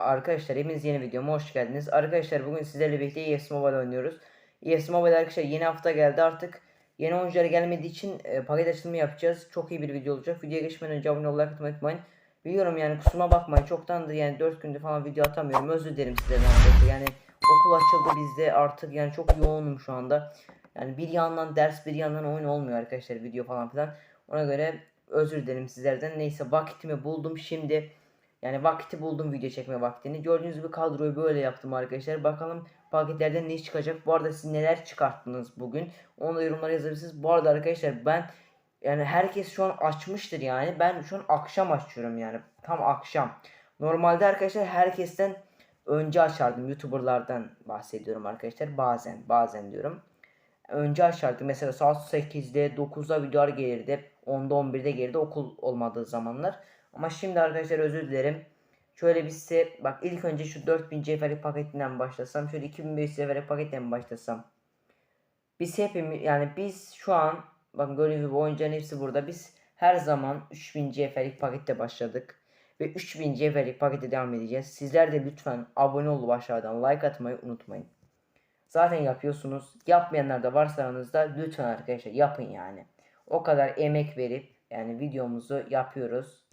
Arkadaşlar hepiniz yeni videoma hoş geldiniz. Arkadaşlar bugün sizlerle birlikte ES Mobile oynuyoruz. ES Mobile arkadaşlar yeni hafta geldi artık. Yeni oyuncular gelmediği için e, paket açılımı yapacağız. Çok iyi bir video olacak. Videoya geçmeden önce abone olmayı like unutmayın. Biliyorum yani kusuruma bakmayın. Çoktandır yani 4 gündür falan video atamıyorum. Özür dilerim sizlerden arkadaşlar. Yani okul açıldı bizde artık yani çok yoğunum şu anda. Yani bir yandan ders bir yandan oyun olmuyor arkadaşlar video falan filan. Ona göre özür dilerim sizlerden. Neyse vakitimi buldum şimdi. Yani vakti buldum video çekme vaktini. Gördüğünüz gibi kadroyu böyle yaptım arkadaşlar. Bakalım paketlerden ne çıkacak. Bu arada siz neler çıkarttınız bugün. Onu da yorumlara yazabilirsiniz. Bu arada arkadaşlar ben yani herkes şu an açmıştır yani. Ben şu an akşam açıyorum yani. Tam akşam. Normalde arkadaşlar herkesten önce açardım. Youtuberlardan bahsediyorum arkadaşlar. Bazen bazen diyorum. Önce açardım. Mesela saat 8'de 9'da videolar gelirdi. 10'da 11'de gelirdi okul olmadığı zamanlar. Ama şimdi arkadaşlar özür dilerim. Şöyle bir size bak ilk önce şu 4000 cevherlik paketinden başlasam. Şöyle 2500 cevherlik paketten başlasam. Biz hepimiz yani biz şu an bakın gördüğünüz gibi oyuncuların hepsi burada. Biz her zaman 3000 cevherlik pakette başladık. Ve 3000 cevherlik pakete devam edeceğiz. Sizler de lütfen abone olup aşağıdan like atmayı unutmayın. Zaten yapıyorsunuz. Yapmayanlar da varsa aranızda lütfen arkadaşlar yapın yani. O kadar emek verip yani videomuzu yapıyoruz.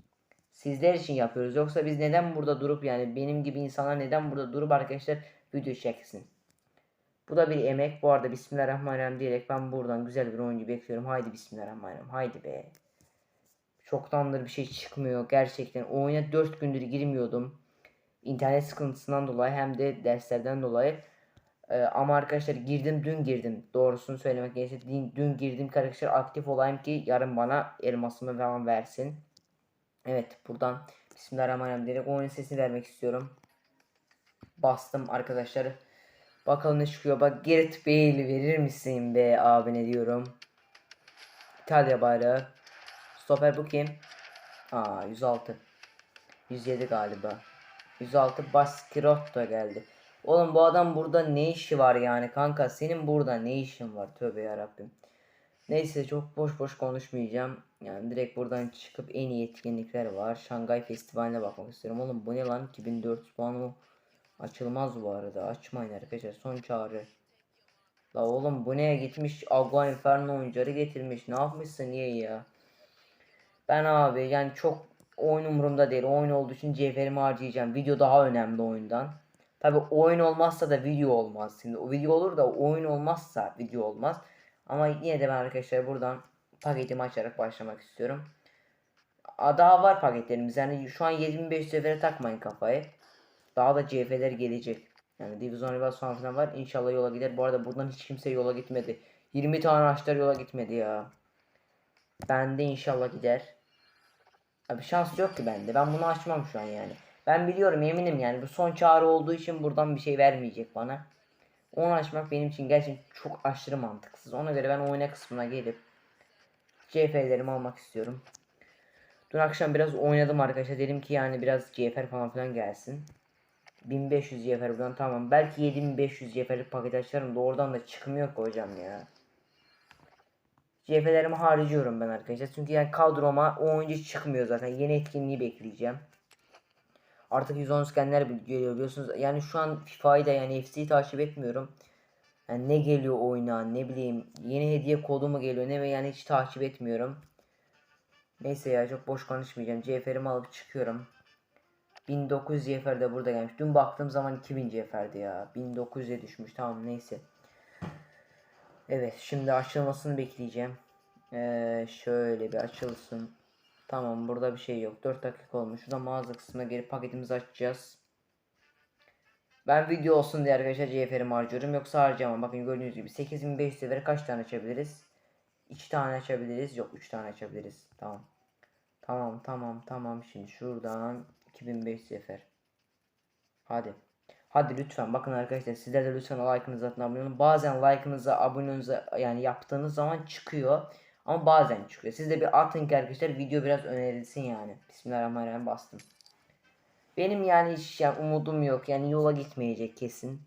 Sizler için yapıyoruz. Yoksa biz neden burada durup yani benim gibi insanlar neden burada durup arkadaşlar video çeksin. Bu da bir emek. Bu arada Bismillahirrahmanirrahim diyerek ben buradan güzel bir oyuncu bekliyorum. Haydi Bismillahirrahmanirrahim. Haydi be. Çoktandır bir şey çıkmıyor. Gerçekten oyuna 4 gündür girmiyordum. İnternet sıkıntısından dolayı hem de derslerden dolayı. Ee, ama arkadaşlar girdim dün girdim. Doğrusunu söylemek gerekirse dün, girdim arkadaşlar aktif olayım ki yarın bana elmasımı falan versin. Evet buradan Bismillahirrahmanirrahim diyerek oyunun sesini vermek istiyorum. Bastım arkadaşlar. Bakalım ne çıkıyor. Bak Gareth Bale verir misin be abine diyorum. İtalya bayrağı. Stoper bu kim? Aa 106. 107 galiba. 106 Baskirotto geldi. Oğlum bu adam burada ne işi var yani kanka senin burada ne işin var tövbe yarabbim. Neyse çok boş boş konuşmayacağım. Yani direkt buradan çıkıp en iyi etkinlikler var. Şangay Festivali'ne bakmak istiyorum. Oğlum bu ne lan 2400 puan mı? Açılmaz bu arada. Açmayın arkadaşlar. Son çağrı. La oğlum bu neye gitmiş? Agua Inferno oyuncuları getirmiş. Ne yapmışsın niye ya? Ben abi yani çok oyun umurumda değil. Oyun olduğu için cevherimi harcayacağım. Video daha önemli oyundan. Tabi oyun olmazsa da video olmaz. Şimdi o video olur da oyun olmazsa video olmaz. Ama yine de ben arkadaşlar buradan paketimi açarak başlamak istiyorum. Daha var paketlerimiz. Yani şu an 7500 sefere takmayın kafayı. Daha da CF'ler gelecek. Yani Division Rivals falan filan var. İnşallah yola gider. Bu arada buradan hiç kimse yola gitmedi. 20 tane açlar yola gitmedi ya. Bende inşallah gider. Abi şans yok ki bende. Ben bunu açmam şu an yani. Ben biliyorum eminim yani bu son çağrı olduğu için buradan bir şey vermeyecek bana. Onu açmak benim için gerçekten çok aşırı mantıksız. Ona göre ben oyuna kısmına gelip CF'lerimi almak istiyorum. Dün akşam biraz oynadım arkadaşlar. Dedim ki yani biraz CFR falan filan gelsin. 1500 CFR buradan tamam. Belki 7500 CFR'lik paket açarım da oradan da çıkmıyor ki hocam ya. CF'lerimi harcıyorum ben arkadaşlar. Çünkü yani kadroma oyuncu çıkmıyor zaten. Yeni etkinliği bekleyeceğim. Artık 110 scanner geliyor biliyorsunuz. Yani şu an FIFA'yı da yani FC'yi takip etmiyorum. Yani ne geliyor oyuna ne bileyim yeni hediye kodu mu geliyor ne ve yani hiç takip etmiyorum. Neyse ya çok boş konuşmayacağım. CFR'imi alıp çıkıyorum. 1900 CFR de burada gelmiş. Dün baktığım zaman 2000 CFR'di ya. 1900'e düşmüş. Tamam neyse. Evet şimdi açılmasını bekleyeceğim. Ee, şöyle bir açılsın. Tamam burada bir şey yok. 4 dakika olmuş. Şurada mağaza kısmına gelip paketimizi açacağız. Ben video olsun diye arkadaşlar CFR'imi harcıyorum. Yoksa harcamam. Bakın gördüğünüz gibi 8500 sefere kaç tane açabiliriz? 2 tane açabiliriz. Yok 3 tane açabiliriz. Tamam. Tamam tamam tamam. Şimdi şuradan 2500 sefer. Hadi. Hadi lütfen bakın arkadaşlar sizler de lütfen like'ınızı atın abone olun. Bazen like'ınıza abonenize yani yaptığınız zaman çıkıyor. Ama bazen çıkıyor. Siz de bir atın ki arkadaşlar video biraz önerilsin yani. Bismillahirrahmanirrahim bastım. Benim yani hiç yani umudum yok. Yani yola gitmeyecek kesin.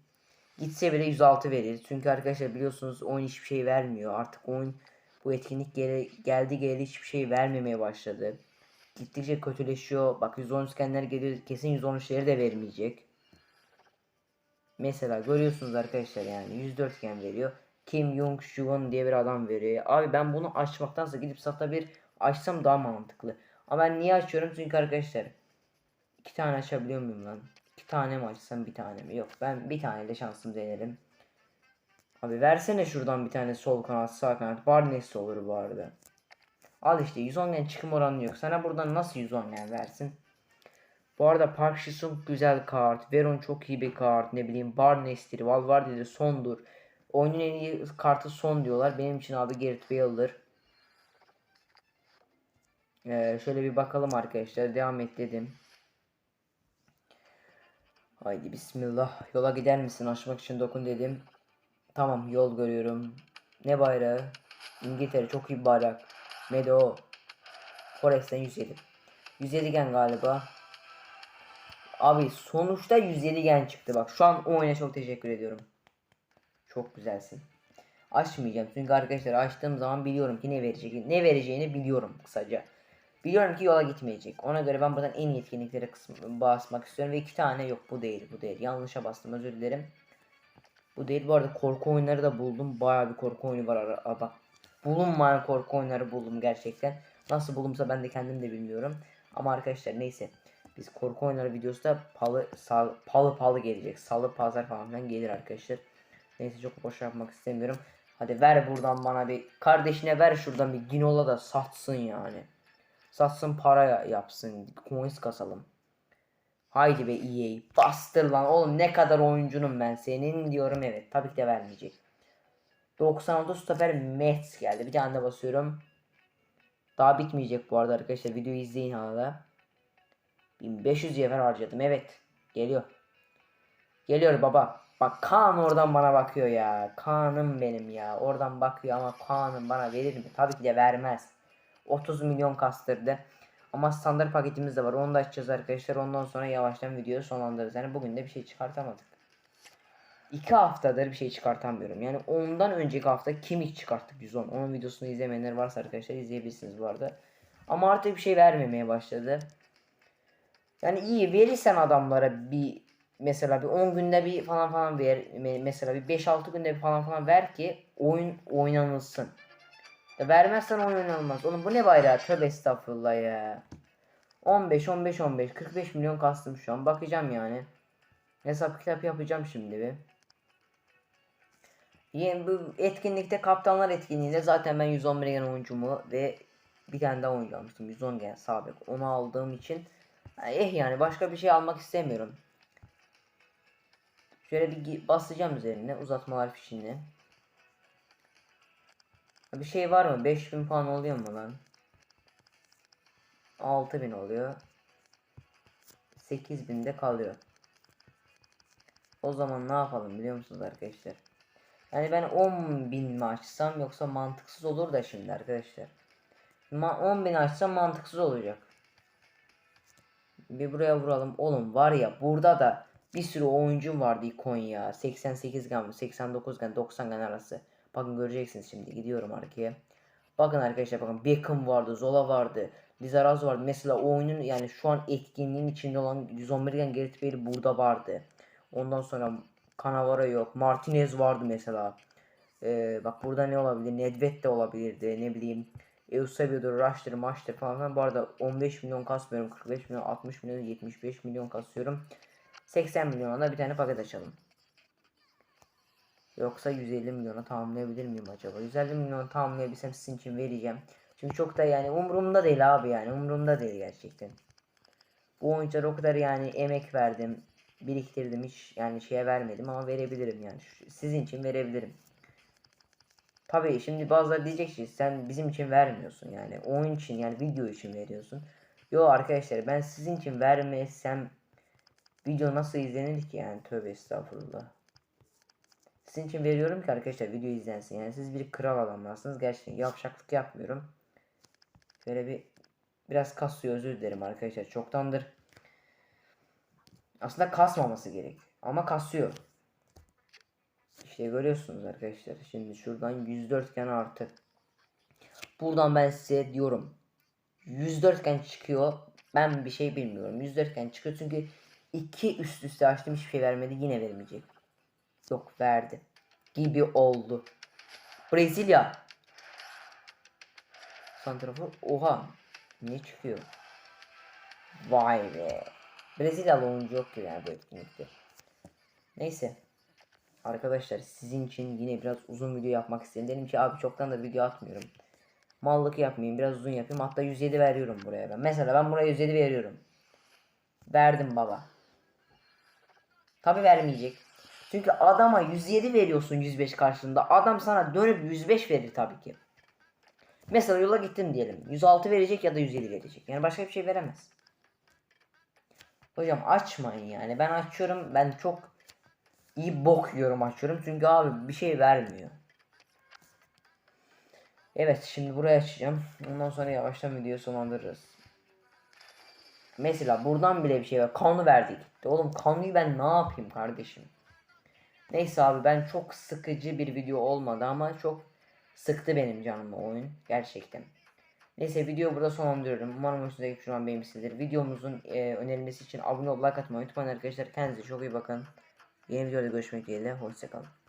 Gitse bile 106 verir. Çünkü arkadaşlar biliyorsunuz oyun hiçbir şey vermiyor. Artık oyun bu etkinlik gele, geldi geldi hiçbir şey vermemeye başladı. gittikçe kötüleşiyor. Bak 113 skenler geliyor. Kesin 113'leri de vermeyecek. Mesela görüyorsunuz arkadaşlar yani 104 iken veriyor. Kim Jong Joon diye bir adam veriyor. Abi ben bunu açmaktansa gidip sata bir açsam daha mantıklı. Ama ben niye açıyorum? Çünkü arkadaşlar iki tane açabiliyor muyum lan? İki tane mi açsam bir tane mi? Yok ben bir tane de şansım denerim. Abi versene şuradan bir tane sol kanat sağ kanat. Barnes olur bu arada. Al işte 110 gen çıkım oranı yok. Sana buradan nasıl 110 gen versin? Bu arada Park Ji-sung güzel kart. Veron çok iyi bir kart. Ne bileyim Barnes'tir. Valverde'dir. Sondur. Oyunun en iyi kartı son diyorlar. Benim için abi Gareth Bale'dır. Ee, şöyle bir bakalım arkadaşlar. Devam et dedim. Haydi bismillah. Yola gider misin? Açmak için dokun dedim. Tamam yol görüyorum. Ne bayrağı? İngiltere çok iyi bayrak. Medo. Forest'ten 107. 107 gen galiba. Abi sonuçta 107 gen çıktı bak. Şu an o oyuna çok teşekkür ediyorum. Çok güzelsin. Açmayacağım çünkü arkadaşlar açtığım zaman biliyorum ki ne verecek. Ne vereceğini biliyorum kısaca. Biliyorum ki yola gitmeyecek. Ona göre ben buradan en iyi etkinliklere kısmı basmak istiyorum ve iki tane yok bu değil bu değil. Yanlışa bastım özür dilerim. Bu değil bu arada korku oyunları da buldum. Bayağı bir korku oyunu var ara bak. Bulunmayan korku oyunları buldum gerçekten. Nasıl bulumsa ben de kendim de bilmiyorum. Ama arkadaşlar neyse. Biz korku oyunları videosu da palı, sal, palı palı gelecek. Salı pazar falan gelir arkadaşlar. Neyse çok boş yapmak istemiyorum. Hadi ver buradan bana bir kardeşine ver şuradan bir Ginola da satsın yani. Satsın para ya- yapsın. Coins kasalım. Haydi be EA. Bastır lan oğlum ne kadar oyuncunum ben senin diyorum evet. Tabii ki de vermeyecek. 96 stoper Mets geldi. Bir tane de basıyorum. Daha bitmeyecek bu arada arkadaşlar. Videoyu izleyin hala. 1500 yemer harcadım. Evet. Geliyor. Geliyor baba. Bak Kaan oradan bana bakıyor ya. Kaan'ım benim ya. Oradan bakıyor ama Kaan'ım bana verir mi? Tabii ki de vermez. 30 milyon kastırdı. Ama standart paketimiz de var. Onu da açacağız arkadaşlar. Ondan sonra yavaştan videoyu sonlandırırız. Yani bugün de bir şey çıkartamadık. 2 haftadır bir şey çıkartamıyorum. Yani ondan önceki hafta kim hiç çıkarttık 110. Onun videosunu izlemeyenler varsa arkadaşlar izleyebilirsiniz bu arada. Ama artık bir şey vermemeye başladı. Yani iyi verirsen adamlara bir mesela bir 10 günde bir falan falan ver me- mesela bir 5-6 günde bir falan falan ver ki oyun oynanılsın. Ya vermezsen oyun oynanılmaz. Oğlum bu ne bayrağı? Tövbe estağfurullah ya. 15 15 15 45 milyon kastım şu an. Bakacağım yani. Hesap kitap yapacağım şimdi bir. Yeni bu etkinlikte kaptanlar etkinliğinde zaten ben 111 gen oyuncumu ve bir tane daha oyuncu almıştım. 110 gen sabit. Onu aldığım için eh yani başka bir şey almak istemiyorum. Şöyle bir basacağım üzerine uzatmalar fişini. Bir şey var mı? 5000 falan oluyor mu lan? 6000 oluyor. 8000 de kalıyor. O zaman ne yapalım biliyor musunuz arkadaşlar? Yani ben 10.000 mi açsam yoksa mantıksız olur da şimdi arkadaşlar. Ma 10.000 açsam mantıksız olacak. Bir buraya vuralım. Oğlum var ya burada da bir sürü oyuncum vardı ikon ya. 88 gen, 89 gen, 90 gen arası. Bakın göreceksiniz şimdi. Gidiyorum arkaya. Bakın arkadaşlar bakın Beckham vardı, Zola vardı, Lizaraz vardı. Mesela oyunun yani şu an etkinliğin içinde olan 111 gen Gareth Bale burada vardı. Ondan sonra Cannavaro yok. Martinez vardı mesela. Ee, bak burada ne olabilir? Nedved de olabilirdi. Ne bileyim. Eusebio'dur, Rush'tır, Maç'tır falan. Bu arada 15 milyon kasmıyorum. 45 milyon, 60 milyon, 75 milyon kasıyorum. 80 milyona bir tane paket açalım. Yoksa 150 milyona tamamlayabilir miyim acaba? 150 milyona tamamlayabilsem sizin için vereceğim. Çünkü çok da yani umurumda değil abi yani. Umurumda değil gerçekten. Bu oyunculara o kadar yani emek verdim. Biriktirdim hiç yani şeye vermedim ama verebilirim yani. Sizin için verebilirim. Tabii şimdi bazıları diyecek ki sen bizim için vermiyorsun yani. Oyun için yani video için veriyorsun. Yo arkadaşlar ben sizin için vermesem video nasıl izlenir ki yani tövbe estağfurullah. Sizin için veriyorum ki arkadaşlar video izlensin. Yani siz bir kral adamlarsınız. Gerçekten yapşaklık yapmıyorum. Şöyle bir biraz kasıyor özür dilerim arkadaşlar. Çoktandır aslında kasmaması gerek. Ama kasıyor. İşte görüyorsunuz arkadaşlar. Şimdi şuradan 104 iken artı. Buradan ben size diyorum. 104 iken çıkıyor. Ben bir şey bilmiyorum. 104 iken çıkıyor çünkü iki üst üste açtım hiçbir şey vermedi. Yine vermeyecek. Yok verdi. Gibi oldu. Brezilya. Santrafor. Oha. Ne çıkıyor? Vay be. Brezilyalı oyuncu yok ki yani bu etkinlikte. Neyse. Arkadaşlar sizin için yine biraz uzun video yapmak istedim. Dedim ki abi çoktan da video atmıyorum. Mallık yapmayayım biraz uzun yapayım. Hatta 107 veriyorum buraya ben. Mesela ben buraya 107 veriyorum. Verdim baba. Tabi vermeyecek. Çünkü adama 107 veriyorsun 105 karşılığında. Adam sana dönüp 105 verir tabii ki. Mesela yola gittin diyelim. 106 verecek ya da 107 verecek. Yani başka bir şey veremez. Hocam açmayın yani. Ben açıyorum. Ben çok iyi bok yiyorum açıyorum. Çünkü abi bir şey vermiyor. Evet şimdi buraya açacağım. Ondan sonra yavaştan videoyu sonlandırırız. Mesela buradan bile bir şey var. Kanı verdik. Oğlum kanıyı ben ne yapayım kardeşim? Neyse abi ben çok sıkıcı bir video olmadı ama çok sıktı benim canımı oyun. Gerçekten. Neyse video burada sonlandırıyorum. Umarım hoşunuza gitmiş olan beğenmişsinizdir. Videomuzun e, önerilmesi için abone ol, like atmayı unutmayın arkadaşlar. Kendinize çok iyi bakın. Yeni videoda görüşmek dileğiyle. Hoşçakalın.